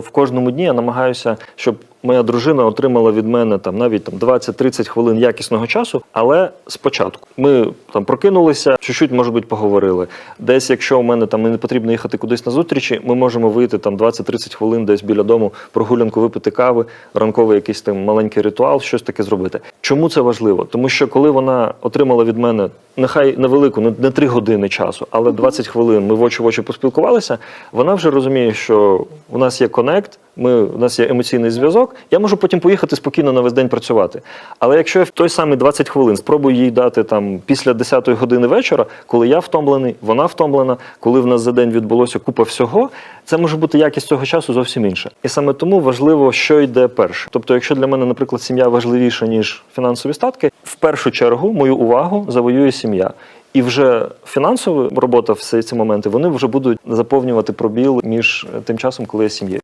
В кожному дні я намагаюся, щоб моя дружина отримала від мене там навіть там 20-30 хвилин якісного часу, але спочатку ми там прокинулися, чуть-чуть, може бути, поговорили. Десь, якщо у мене там не потрібно їхати кудись на зустрічі, ми можемо вийти там 20-30 хвилин десь біля дому, прогулянку випити кави, ранковий якийсь там маленький ритуал, щось таке зробити. Чому це важливо? Тому що коли вона отримала від мене нехай невелику, ну не 3 години часу, але 20 хвилин ми в очі в очі поспілкувалися, вона вже розуміє, що у нас є конект, ми, у нас є емоційний зв'язок. Я можу потім поїхати спокійно на весь день працювати. Але якщо я в той самий 20 хвилин спробую їй дати там після 10 години вечора, коли я втомлений, вона втомлена, коли в нас за день відбулося купа всього, це може бути якість цього часу зовсім інша. І саме тому важливо, що йде перше. Тобто, якщо для мене, наприклад, сім'я важливіша ніж фінансові статки, в першу чергу мою увагу завоює сім'я. І вже фінансова робота, всі ці моменти, вони вже будуть заповнювати пробіл між тим часом, коли я сім'єю.